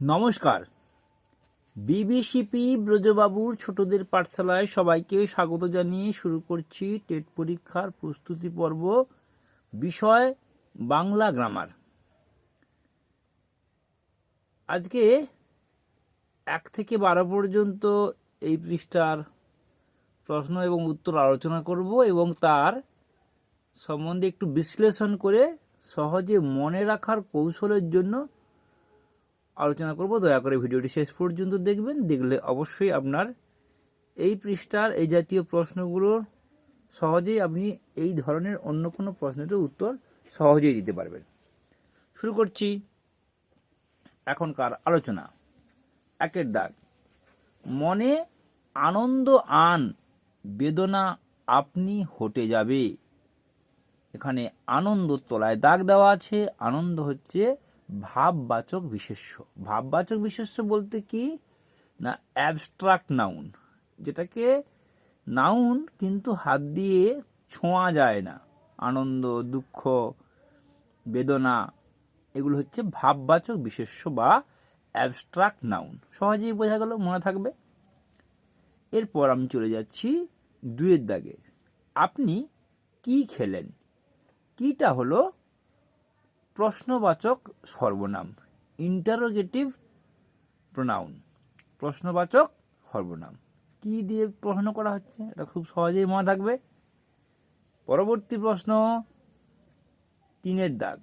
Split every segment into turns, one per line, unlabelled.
নমস্কার। বিবিসিপি ব্রজবাবুর ছোটদের পাঠশালায় সবাইকে স্বাগত জানিয়ে শুরু করছি টেট পরীক্ষার প্রস্তুতি পর্ব, বিষয় বাংলা গ্রামার আজকে এক থেকে বারো পর্যন্ত এই পৃষ্ঠার প্রশ্ন এবং উত্তর আলোচনা করব এবং তার সম্বন্ধে একটু বিশ্লেষণ করে সহজে মনে রাখার কৌশলের জন্য আলোচনা করব। দয়া করে ভিডিওটি শেষ পর্যন্ত দেখবেন। দেখলে অবশ্যই আপনার এই পৃষ্ঠার এই জাতীয় প্রশ্নগুলোর সহজেই আপনি এই ধরনের অন্য কোনো প্রশ্নের উত্তর সহজেই দিতে পারবেন। শুরু করছি এখনকার আলোচনা। একের দাগ। মনে আনন্দ আন, বেদনা আপনি হটে যাবে। এখানে আনন্দ তলায় দাগ দেওয়া আছে। আনন্দ হচ্ছে ভাববাচক বিশেষ্য। ভাববাচক বিশেষ্য বলতে কি? না অ্যাবস্ট্রাক্ট নাউন যেটাকে নাউন কিন্তু হাত দিয়ে ছোঁয়া যায় না। আনন্দ, দুঃখ, বেদনা, এগুলো হচ্ছে ভাববাচক বিশেষ্য বা অ্যাবস্ট্রাক্ট নাউন সহজেই বোঝা গেল, মনে থাকবে? এরপর আমি চলে যাচ্ছি দুয়ের দাগে। আপনি কি খেলেন? কিটা হলো প্রশ্নবাচক সর্বনাম। ইন্টারোগেটিভ প্রোনাউন প্রশ্নবাচক সর্বনাম। কি দিয়ে প্রশ্ন করা হচ্ছে? এটা খুব সহজেই মনে থাকবে। পরবর্তী প্রশ্ন তিনের দাগ।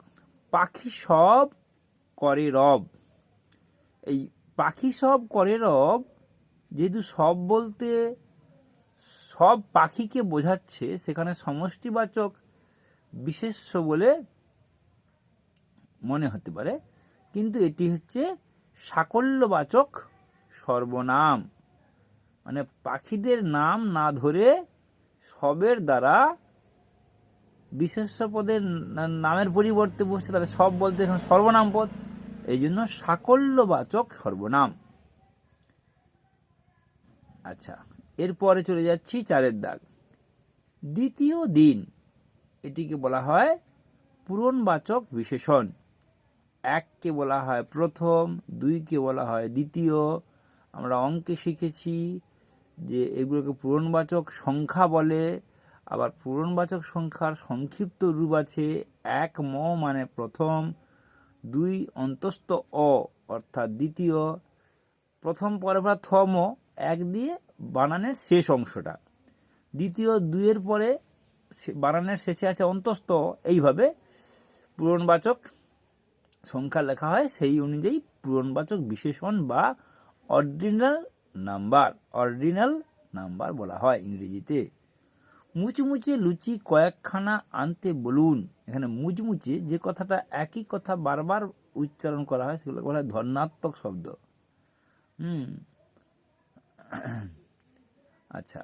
পাখি সব করে রব। এই পাখি সব করে রব, যেহেতু সব বলতে সব পাখিকে বোঝাচ্ছে, সেখানে সমষ্টিবাচক বিশেষ্য বলে মনে হতে পারে, কিন্তু এটি হচ্ছে সাকল্যবাচক সর্বনাম। মানে পাখিদের নাম না ধরে সবের দ্বারা বিশেষ্য পদের নামের পরিবর্তে বসছে তাহলে সব বলতে এখানে সর্বনাম পদ। এই জন্য সাকল্যবাচক সর্বনাম। আচ্ছা এরপরে চলে যাচ্ছি চারের দাগ। দ্বিতীয় দিন, এটিকে বলা হয় পূরণবাচক বিশেষণ। এককে বলা হয় প্রথম, দুইকে বলা হয় দ্বিতীয়। আমরা অঙ্কে শিখেছি যে এগুলোকে পূরণবাচক সংখ্যা বলে, আবার পূরণবাচক সংখ্যার সংক্ষিপ্ত রূপ আছে এক ম মানে প্রথম, দুই অন্তস্থ অ অর্থাৎ দ্বিতীয়, প্রথম পরে পরে থ এক দিয়ে বানানের শেষ অংশটা। দ্বিতীয় দুইয়ের পরে বানানের শেষে আছে অন্তস্থ, এইভাবে পূরণবাচক সংখ্যা লেখা হয় সেই অনুযায়ী পূরণবাচক বিশেষণ বা অর্ডিনাল নাম্বার অর্ডিনাল নাম্বার বলা হয় ইংরেজিতে। মুচমুচে লুচি কয়েকখানা আনতে বলুন। এখানে মুচমুচে যে কথাটা একই কথা বারবার উচ্চারণ করা হয় সেগুলো বলা হয় ধর্নাত্মক শব্দ। হুম। আচ্ছা।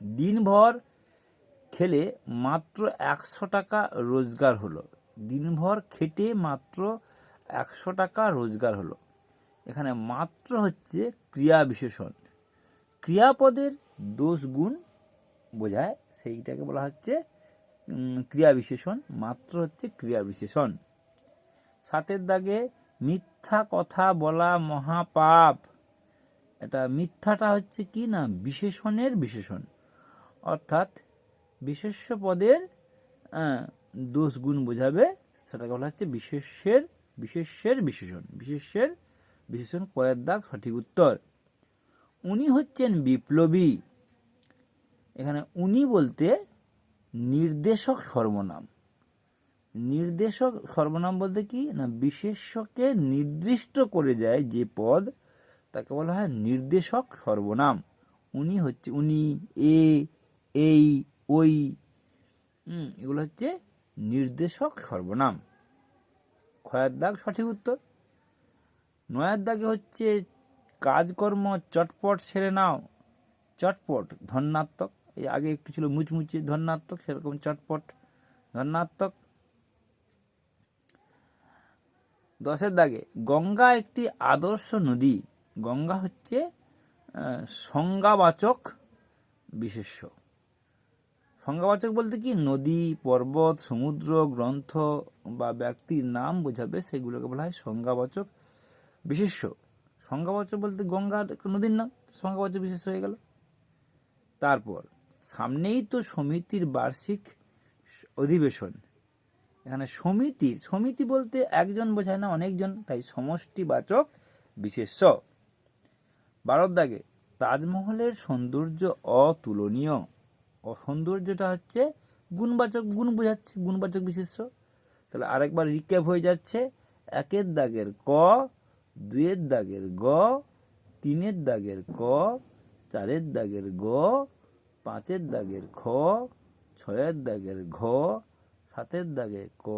দিনভর খেলে মাত্র একশো টাকা রোজগার হলো। দিনভর খেটে মাত্র একশো টাকা রোজগার হলো। এখানে মাত্র হচ্ছে ক্রিয়া বিশেষণ। ক্রিয়াপদের দোষ গুণ বোঝায়, সেইটাকে বলা হচ্ছে ক্রিয়া বিশেষণ। মাত্র হচ্ছে ক্রিয়া বিশেষণ। সাতের দাগে মিথ্যা কথা বলা মহাপাপ। এটা মিথ্যাটা হচ্ছে কি না? বিশেষণের বিশেষণ। অর্থাৎ বিশেষ্য পদের দোষ গুণ বোঝাবে, সেটাকে বলা হচ্ছে বিশেষ্যের বিশেষ্যের বিশেষণ। বিশেষ্যের বিশেষণ কয়ের দাগ, সঠিক উত্তর। উনি হচ্ছেন বিপ্লবী। এখানে উনি বলতে নির্দেশক সর্বনাম। নির্দেশক সর্বনাম বলতে কি? না বিশেষ্যকে নির্দিষ্ট করে দেয় যে পদ, তাকে বলা হয় নির্দেশক সর্বনাম। উনি হচ্ছে, উনি, এ, এই, ওই এগুলো হচ্ছে নির্দেশক সর্বনাম। ক্ষয়ের দাগ সঠিক উত্তর? নয়ের দাগে হচ্ছে, কাজকর্ম চটপট সেরে নাও। চটপট, ধন্যাত্মক। এই আগে একটু ছিল মুচমুচে, ধন্যাত্মক, সেরকম চটপট, ধন্যাত্মক। দশের দাগে, গঙ্গা একটি আদর্শ নদী। গঙ্গা হচ্ছে সংজ্ঞাবাচক বিশেষ্য। সংজ্ঞাবাচক বলতে কি? নদী, পর্বত, সমুদ্র, গ্রন্থ বা ব্যক্তির নাম বোঝাবে সেগুলোকে বলা হয় সংজ্ঞাবাচক বিশেষ্য। সংজ্ঞাবাচক বলতে গঙ্গা একটা নদীর নাম, সংজ্ঞাবাচক বিশেষ হয়ে গেল। তারপর, সামনেই তো সমিতির বার্ষিক অধিবেশন। এখানে সমিতির সমিতি বলতে একজন বোঝায় না, অনেকজন, তাই সমষ্টিবাচক বিশেষ্য। বারোর দাগে, তাজমহলের সৌন্দর্য অতুলনীয়। সৌন্দর্যটা হচ্ছে গুণবাচক, গুণ বোঝাচ্ছে, গুণবাচক বিশেষ্য। তাহলে আরেকবার রিক্যাপ হয়ে যাচ্ছে। একের দাগের ক দুয়ের দাগের গ, তিনের দাগের ক, চারের দাগের গ, পাঁচের দাগের খ, ছয়ের দাগের ঘ, সাতের দাগে ক,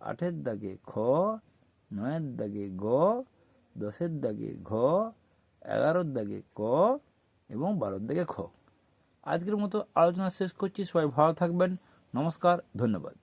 আটের দাগে খ, নয়ের দাগে গ, দশের দাগে ঘ, এগারোর দাগে ক এবং বারোর দাগে খ। আজকের মতো আলোচনা শেষ করছি। সবাই ভালো থাকবেন। নমস্কার ধন্যবাদ।